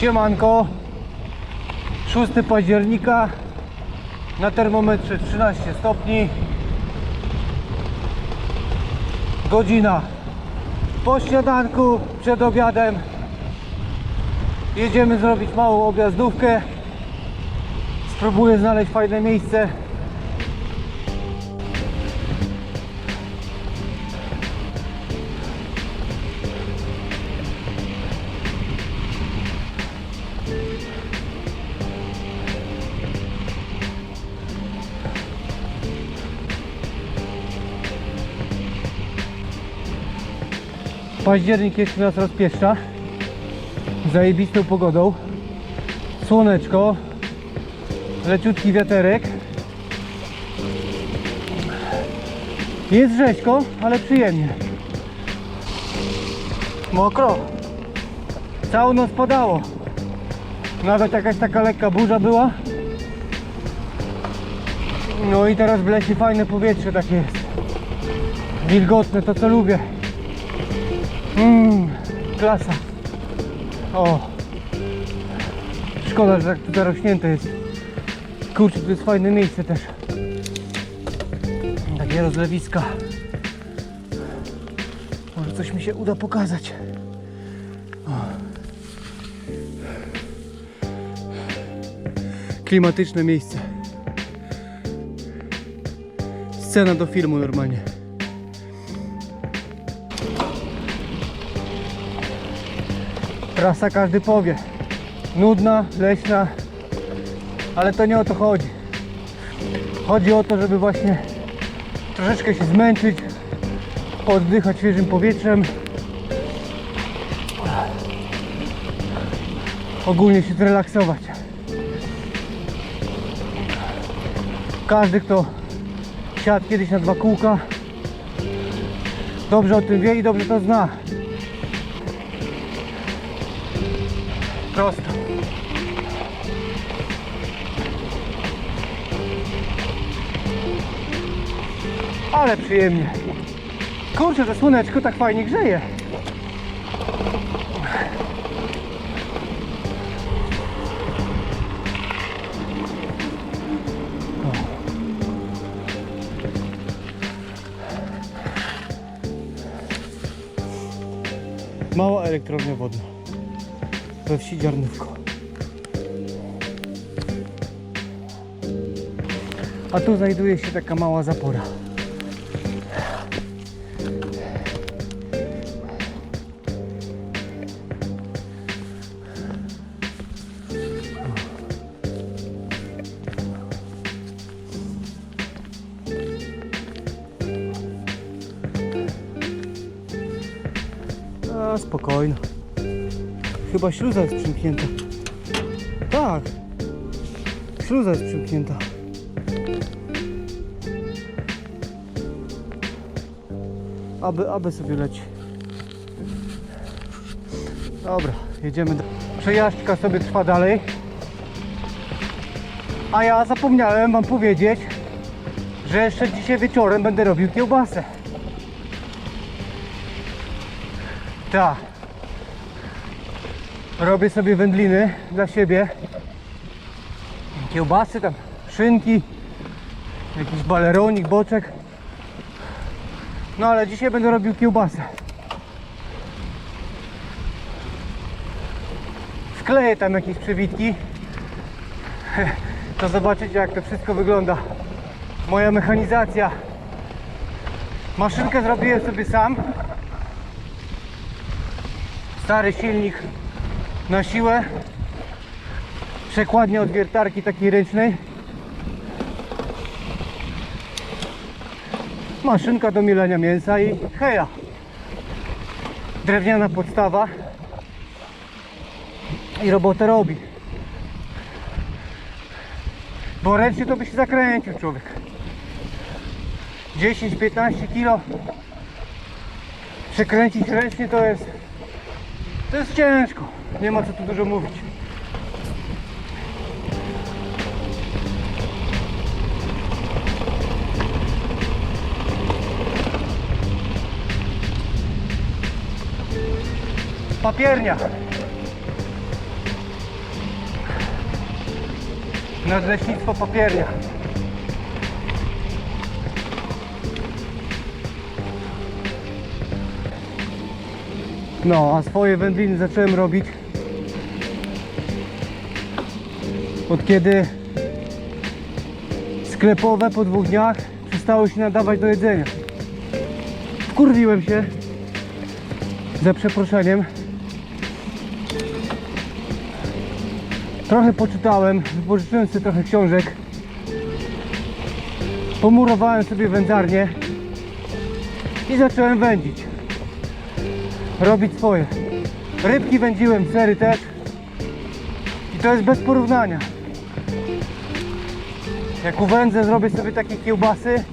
Siemanko. 6 października Na termometrze 13 stopni. Godzina Po śniadanku Przed obiadem. Jedziemy zrobić małą objazdówkę. Spróbuję znaleźć fajne miejsce Październik jeszcze nas rozpieszcza. Zajebistą pogodą. Słoneczko. Leciutki wiaterek. Jest rzeźko, ale przyjemnie. Mokro. Całą noc padało. Nawet jakaś taka lekka burza była. No i teraz w lesie fajne powietrze takie jest. Wilgotne, to co lubię Mmm, klasa. O. Szkoda, że tak tu zarośnięte jest. Kurczę, to jest fajne miejsce też. Takie rozlewiska. Może coś mi się uda pokazać. O. Klimatyczne miejsce. Scena do filmu normalnie. Trasa każdy powie. Nudna, leśna, ale to nie o to chodzi. Chodzi o to, żeby właśnie troszeczkę się zmęczyć, oddychać świeżym powietrzem. Ogólnie się zrelaksować. Każdy, kto siadł kiedyś na dwa kółka, dobrze o tym wie i dobrze to zna. Ale przyjemnie. Kurczę, to słoneczko tak fajnie grzeje. Mała elektrownia wodna we wsi Dziarnówko. A tu znajduje się taka mała zapora. A, spokojno. Chyba śluza jest przymknięta. Tak. Śluza jest przymknięta. Aby, aby sobie leci. Dobra, jedziemy. do- Przejażdżka sobie trwa dalej. A ja zapomniałem wam powiedzieć, że jeszcze dzisiaj wieczorem będę robił kiełbasę. Tak. Robię sobie wędliny dla siebie. Kiełbasy tam, szynki, jakiś baleronik, boczek. No ale dzisiaj będę robił kiełbasę. Wkleję tam jakieś przewitki. To zobaczycie jak to wszystko wygląda. Moja mechanizacja. Maszynkę zrobiłem sobie sam. Stary silnik na siłę. Przekładnia od wiertarki takiej ręcznej. Maszynka do mielenia mięsa i heja. Drewniana podstawa. I robotę robi. Bo ręcznie to by się zakręcił człowiek. 10-15 kilo przekręcić ręcznie to jest to jest ciężko. Nie ma co tu dużo mówić. Papiernia. Nadleśnictwo papiernia. No, a swoje wędliny zacząłem robić od kiedy sklepowe po dwóch dniach przestały się nadawać do jedzenia. Wkurwiłem się za przeproszeniem. Trochę poczytałem, wypożyczyłem sobie trochę książek. Pomurowałem sobie wędzarnię i zacząłem wędzić. Robić swoje. Rybki wędziłem, sery też. I to jest bez porównania. Jak uwędzę, zrobię sobie takie kiełbasy,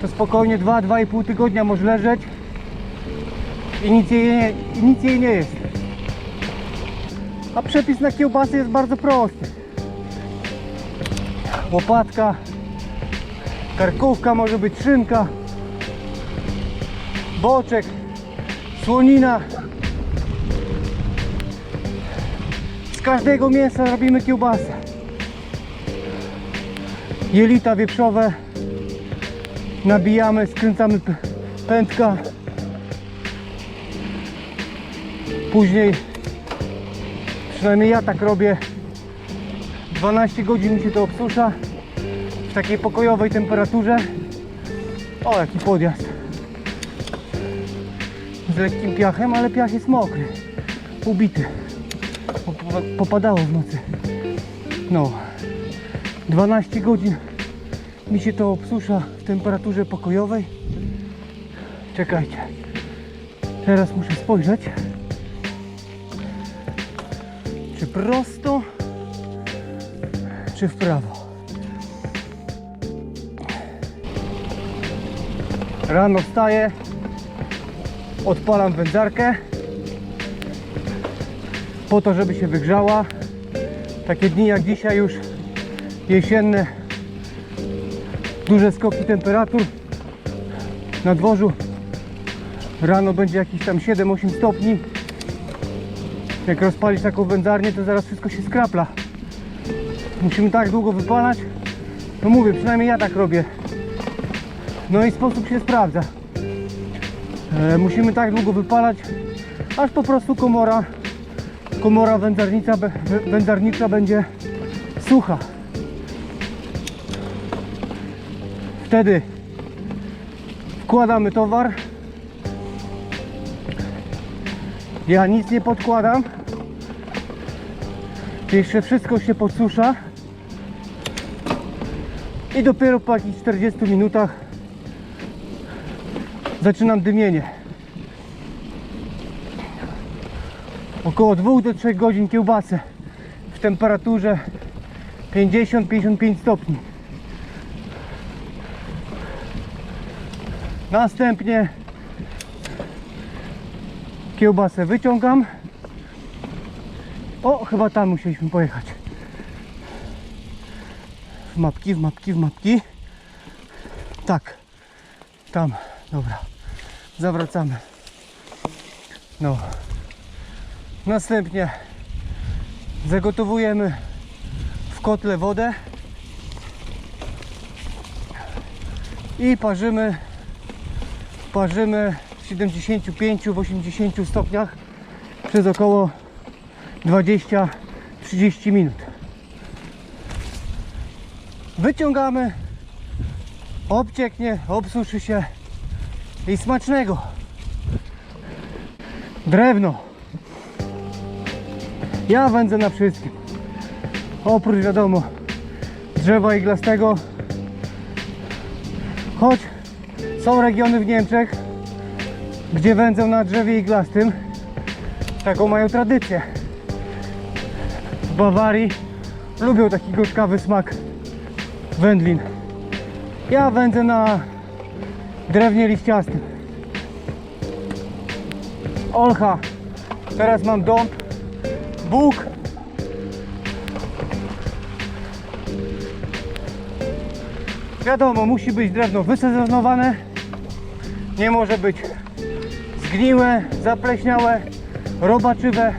to spokojnie 2-2,5 tygodnia może leżeć i nic jej nie, i nic jej nie jest. A przepis na kiełbasy jest bardzo prosty. Łopatka, karkówka, może być szynka, boczek, słonina. Z każdego mięsa robimy kiełbasę. Jelita wieprzowe nabijamy, skręcamy pętka. Później, przynajmniej ja tak robię, 12 godzin mi się to obsusza w takiej pokojowej temperaturze. O, jaki podjazd. Z lekkim piachem, ale piach jest mokry, ubity. Pop- Popadało w nocy. No. 12 godzin mi się to obsusza w temperaturze pokojowej. Czekajcie. Teraz muszę spojrzeć. Czy prosto, czy w prawo. Rano wstaję, odpalam wędzarkę po to, żeby się wygrzała. Takie dni jak dzisiaj już jesienne duże skoki temperatur na dworzu. Rano będzie jakieś tam 7-8 stopni. Jak rozpalić taką wędzarnię to zaraz wszystko się skrapla. Musimy tak długo wypalać? No mówię, przynajmniej ja tak robię. No i sposób się sprawdza musimy tak długo wypalać aż po prostu komora komora wędzarnica, wędzarnicza będzie sucha Wtedy wkładamy towar. Ja nic nie podkładam. Jeszcze wszystko się podsusza. I dopiero po jakichś 40 minutach zaczynam dymienie. Około 2 do 3 godzin kiełbasę w temperaturze 50-55 stopni. Następnie kiełbasę wyciągam. O, chyba tam musieliśmy pojechać. W mapki, w mapki, w mapki. Tak. Tam. Dobra. Zawracamy. No. Następnie zagotowujemy w kotle wodę i parzymy parzymy w 75-80 stopniach przez około 20-30 minut. Wyciągamy, obcieknie, obsuszy się i smacznego. Drewno. Ja wędzę na wszystkim. Oprócz wiadomo drzewa iglastego. Choć są regiony w Niemczech, gdzie wędzą na drzewie iglastym. Taką mają tradycję. W Bawarii lubią taki gorzkawy smak wędlin. Ja wędzę na drewnie liściastym. Olcha. Teraz mam dąb. Bóg. Wiadomo, musi być drewno wysezonowane. Nie może być zgniłe, zapleśniałe, robaczywe.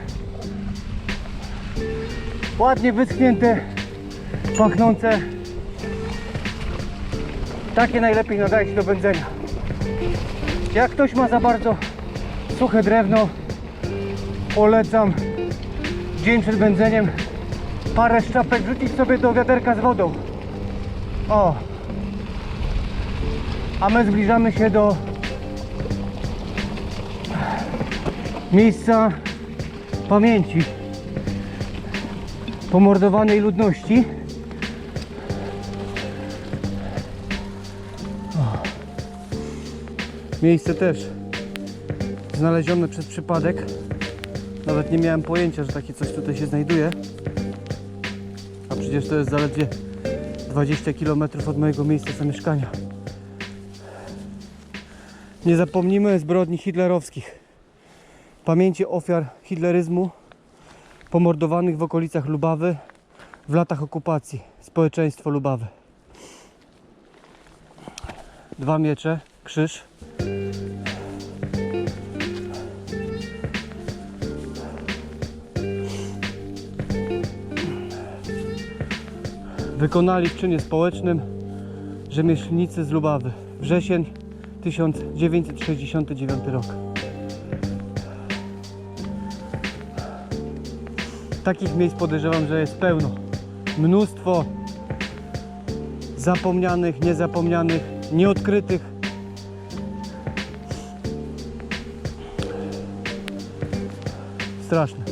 Ładnie wyschnięte pachnące. Takie najlepiej nadaje się do wędzenia. Jak ktoś ma za bardzo suche drewno, polecam dzień przed wędzeniem parę szczapek wrzucić sobie do wiaderka z wodą. O! A my zbliżamy się do miejsca pamięci pomordowanej ludności. Miejsce też znalezione przez przypadek. Nawet nie miałem pojęcia, że takie coś tutaj się znajduje. A przecież to jest zaledwie 20 km od mojego miejsca zamieszkania. Nie zapomnimy zbrodni hitlerowskich. Pamięci ofiar hitleryzmu pomordowanych w okolicach Lubawy w latach okupacji. Społeczeństwo Lubawy. Dwa miecze, krzyż. Wykonali w czynie społecznym rzemieślnicy z Lubawy. Wrzesień 1969 rok. Takich miejsc podejrzewam, że jest pełno. Mnóstwo zapomnianych, niezapomnianych, nieodkrytych. Straszne.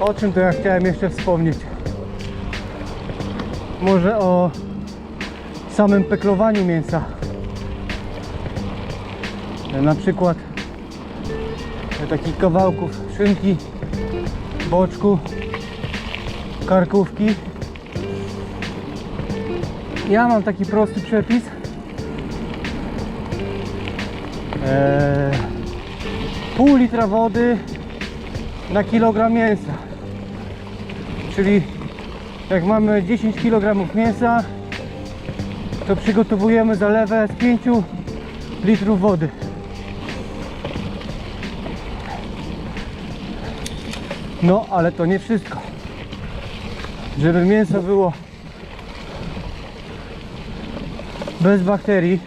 O czym to ja chciałem jeszcze wspomnieć? Może o samym peklowaniu mięsa. Na przykład takich kawałków szynki, boczku, karkówki. Ja mam taki prosty przepis. Eee, pół litra wody na kilogram mięsa. Czyli jak mamy 10 kg mięsa, to przygotowujemy zalewę z 5 litrów wody. No, ale to nie wszystko. Żeby mięso było bez bakterii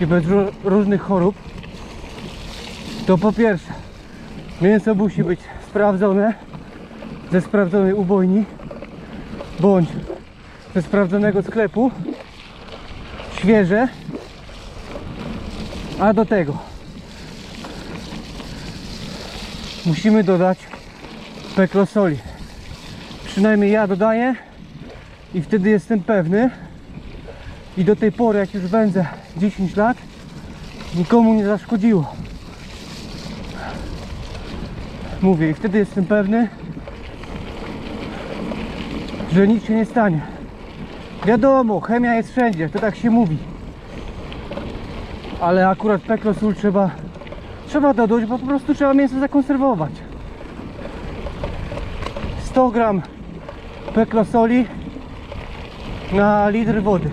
i bez ró- różnych chorób, to po pierwsze mięso musi być sprawdzone ze sprawdzonej ubojni bądź ze sprawdzonego sklepu świeże a do tego. Musimy dodać peklo soli. Przynajmniej ja dodaję i wtedy jestem pewny. I do tej pory jak już wędzę 10 lat nikomu nie zaszkodziło. Mówię i wtedy jestem pewny że nic się nie stanie. Wiadomo, chemia jest wszędzie, to tak się mówi. Ale akurat peklo sól trzeba trzeba dodać, bo po prostu trzeba mięso zakonserwować. 100 gram peklo soli na litr wody.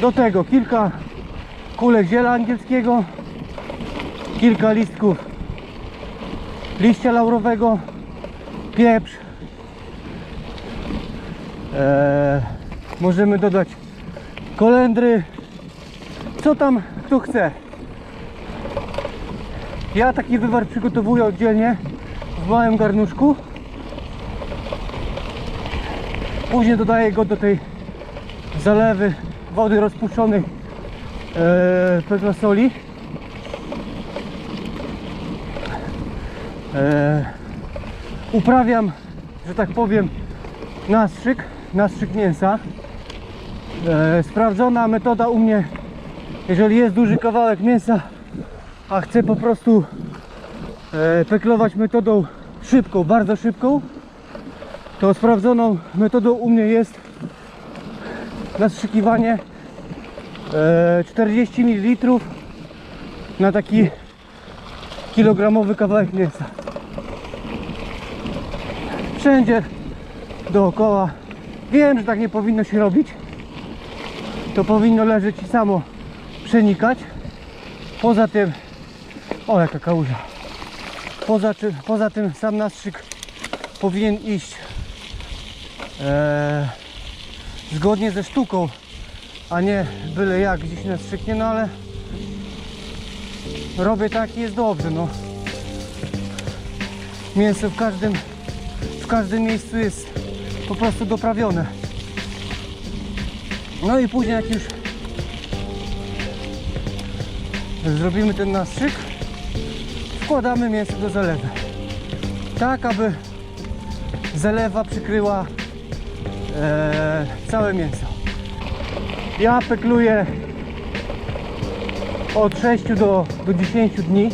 Do tego kilka kulek ziela angielskiego kilka listków liścia laurowego pieprz. Eee, możemy dodać kolendry. Co tam kto chce? Ja taki wywar przygotowuję oddzielnie w małym garnuszku. Później dodaję go do tej zalewy wody rozpuszczonej e, pekla soli e, uprawiam, że tak powiem nastrzyk, nastrzyk mięsa. E, sprawdzona metoda u mnie jeżeli jest duży kawałek mięsa a chcę po prostu e, peklować metodą szybką, bardzo szybką to sprawdzoną metodą u mnie jest nastrzykiwanie e, 40 ml na taki kilogramowy kawałek mięsa wszędzie dookoła wiem, że tak nie powinno się robić to powinno leżeć i samo przenikać poza tym O, jaka kałuża. Poza, czy, poza tym sam nastrzyk powinien iść e, zgodnie ze sztuką, a nie byle jak gdzieś nastrzyknie, no ale robię tak i jest dobrze, no. Mięso w każdym, w każdym miejscu jest po prostu doprawione. No i później jak już zrobimy ten nastrzyk, wkładamy mięso do zalewy. Tak, aby zalewa przykryła e, całe mięso. Ja pekluję od 6 do, do 10 dni.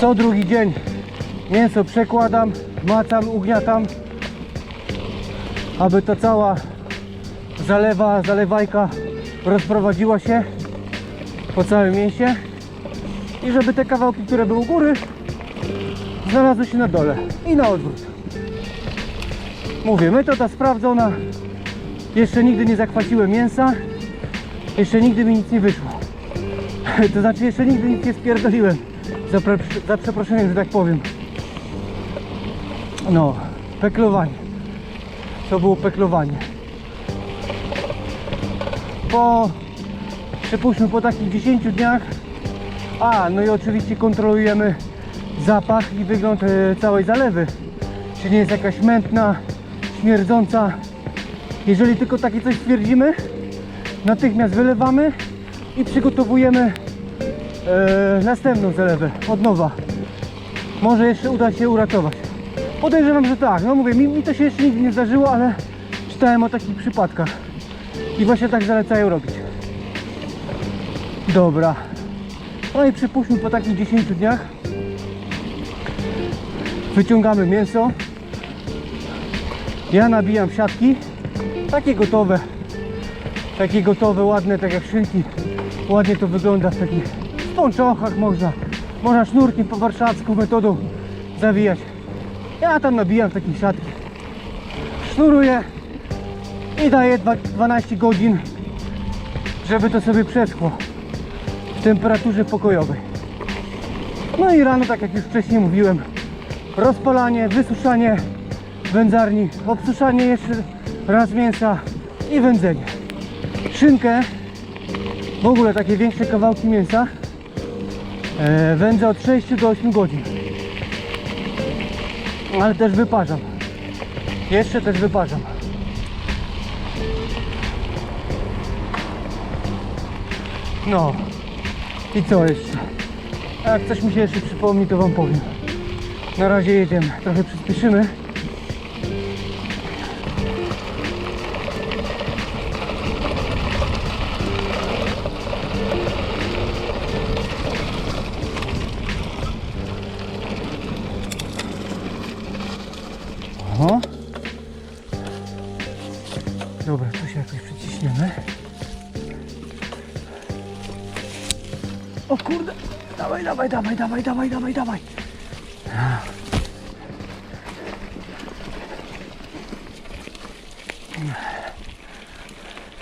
Co drugi dzień mięso przekładam, macam, ugniatam, aby ta cała zalewa, zalewajka rozprowadziła się po całym mięsie i żeby te kawałki, które były u góry znalazły się na dole i na odwrót. Mówię, metoda sprawdzona. Jeszcze nigdy nie zakwasiłem mięsa. Jeszcze nigdy mi nic nie wyszło. To znaczy jeszcze nigdy nic nie spierdoliłem. Za, za przeproszeniem, że tak powiem. No, peklowanie. To było peklowanie. Po, przypuśćmy po takich 10 dniach, a no i oczywiście kontrolujemy zapach i wygląd e, całej zalewy. Czy nie jest jakaś mętna, śmierdząca. Jeżeli tylko takie coś stwierdzimy, natychmiast wylewamy i przygotowujemy e, następną zalewę od nowa. Może jeszcze uda się uratować. Podejrzewam, że tak. No mówię, mi, mi to się jeszcze nigdy nie zdarzyło, ale czytałem o takich przypadkach. I właśnie tak zalecają robić. Dobra. No i przypuśćmy po takich 10 dniach wyciągamy mięso. Ja nabijam siatki. Takie gotowe. Takie gotowe, ładne, tak jak szynki. Ładnie to wygląda w takich ponczochach można. Można sznurkiem po warszawsku metodą zawijać. Ja tam nabijam takie siatki. Sznuruję i daję dwa- 12 godzin, żeby to sobie przeschło w temperaturze pokojowej. No i rano, tak jak już wcześniej mówiłem, rozpalanie, wysuszanie wędzarni, obsuszanie jeszcze raz mięsa i wędzenie. Szynkę, w ogóle takie większe kawałki mięsa, e, wędzę od 6 do 8 godzin. Ale też wyparzam. Jeszcze też wyparzam. No. I co jeszcze? A Jak coś mi się jeszcze przypomni, to wam powiem. Na razie jedziemy. Trochę przyspieszymy. Dawaj, dawaj, dawaj, dawaj, dawaj.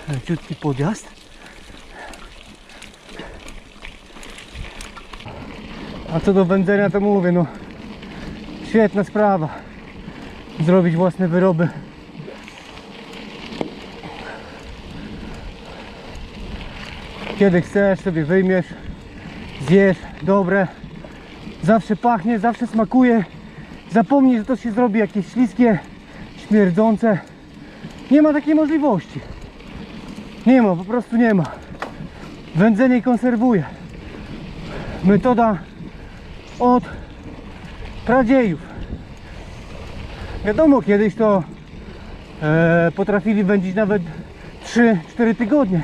Leciutki podjazd. A co do wędzenia to mówię, no świetna sprawa. Zrobić własne wyroby. Kiedy chcesz sobie wyjmiesz, zjesz, dobre. Zawsze pachnie, zawsze smakuje. Zapomnij, że to się zrobi jakieś śliskie, śmierdzące. Nie ma takiej możliwości. Nie ma, po prostu nie ma. Wędzenie konserwuje. Metoda od pradziejów. Wiadomo, kiedyś to e, potrafili wędzić nawet 3-4 tygodnie.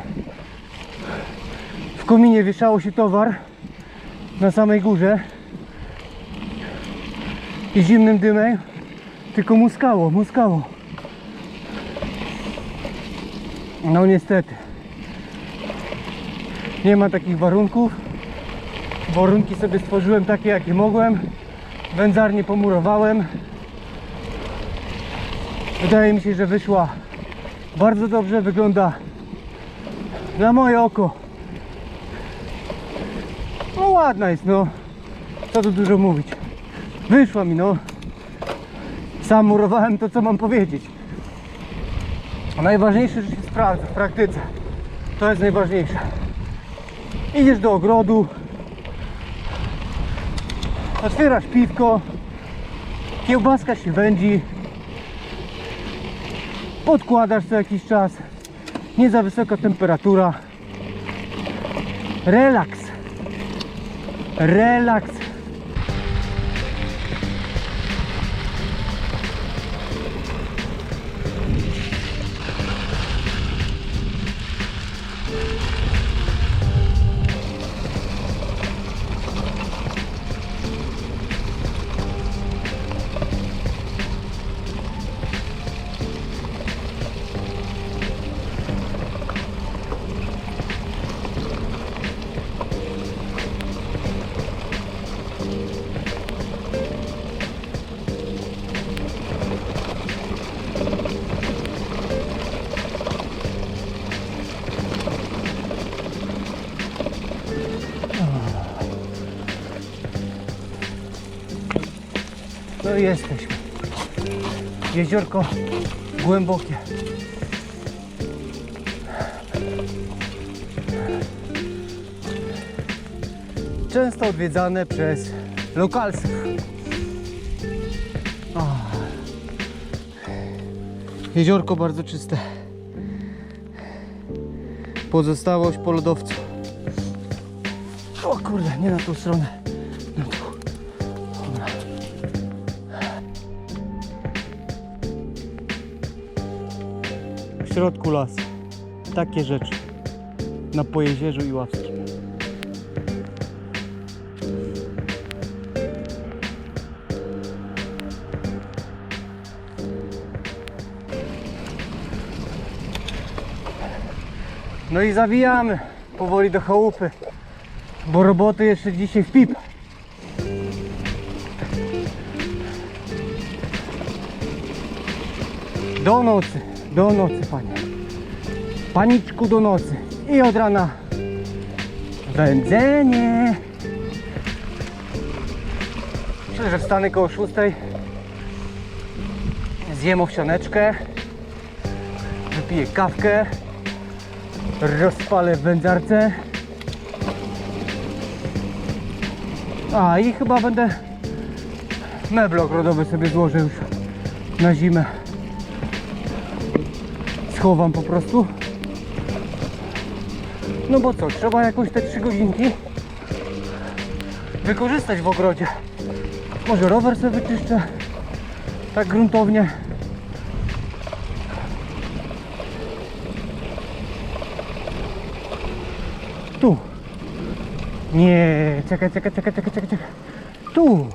W kominie wieszało się towar na samej górze i zimnym dymem tylko muskało, muskało. No niestety. Nie ma takich warunków. Warunki sobie stworzyłem takie, jakie mogłem. Wędzarnię pomurowałem. Wydaje mi się, że wyszła bardzo dobrze. Wygląda na moje oko ładna jest, no. Co tu dużo mówić. Wyszła mi, no. Sam murowałem to, co mam powiedzieć. Najważniejsze, że się sprawdza w praktyce. To jest najważniejsze. Idziesz do ogrodu, otwierasz piwko, kiełbaska się wędzi, podkładasz co jakiś czas, nie za wysoka temperatura. Relaks. Relaks. No i jesteśmy. Jeziorko głębokie. Często odwiedzane przez lokalsów. O. Jeziorko bardzo czyste. Pozostałość po lodowcu. O kurde, nie na tą stronę. Środku las. Takie rzeczy. Na Pojezierzu i Ławskim. No i zawijamy powoli do chałupy, bo roboty jeszcze dzisiaj w pip. Do nocy, do nocy panie. Paniczku do nocy. I od rana wędzenie. Myślę, że wstanę koło 6. Zjem owsianeczkę. Wypiję kawkę. Rozpalę w wędzarce. A i chyba będę meble ogrodowe sobie złożę już na zimę schowam po prostu. No bo co, trzeba jakoś te 3 godzinki wykorzystać w ogrodzie. Może rower sobie wyczyszczę tak gruntownie. Tu. Nie, czekaj, czekaj, czekaj, czekaj, czekaj. Tu.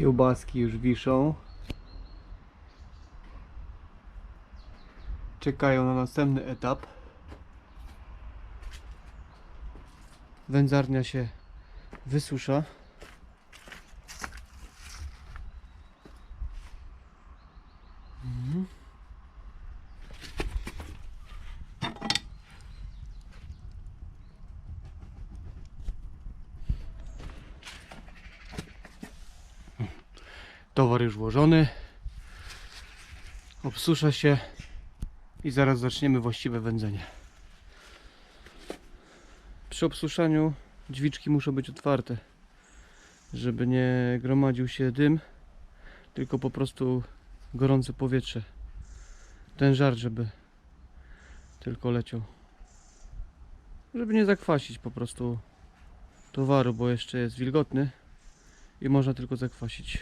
Kiełbaski już wiszą. Czekają na następny etap. Wędzarnia się wysusza. Towar już włożony. Obsusza się i zaraz zaczniemy właściwe wędzenie. Przy obsuszaniu drzwiczki muszą być otwarte, żeby nie gromadził się dym, tylko po prostu gorące powietrze. Ten żar, żeby tylko leciał. Żeby nie zakwasić po prostu towaru, bo jeszcze jest wilgotny i można tylko zakwasić.